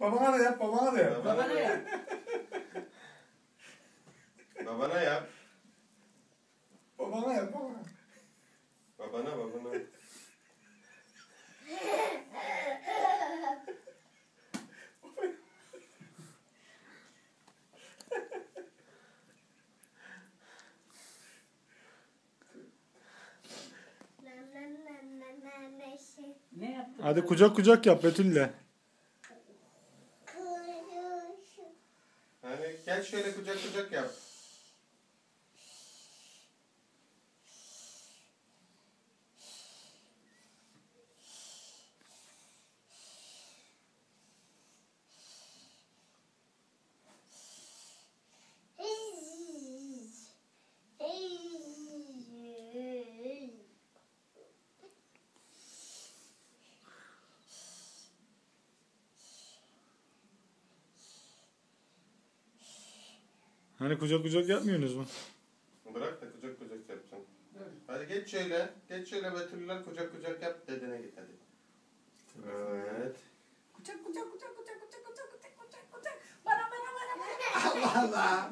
Babana da yap, babana da yap. Babana yap. Babana yap. Babana yap, babana. Babana babana. Ne yaptın? Hadi kucak kucak yap Betül'le. Hani gel şöyle kucak kucak yap. Hani kucak kucak yapmıyorsunuz mu? Bırak da kucak kucak yapacağım. Evet. Hadi geç şöyle. Geç şöyle Betüller kucak kucak yap dedene git hadi. Evet. Kucak kucak kucak kucak kucak kucak kucak kucak kucak. Bana bana bana bana. Allah Allah.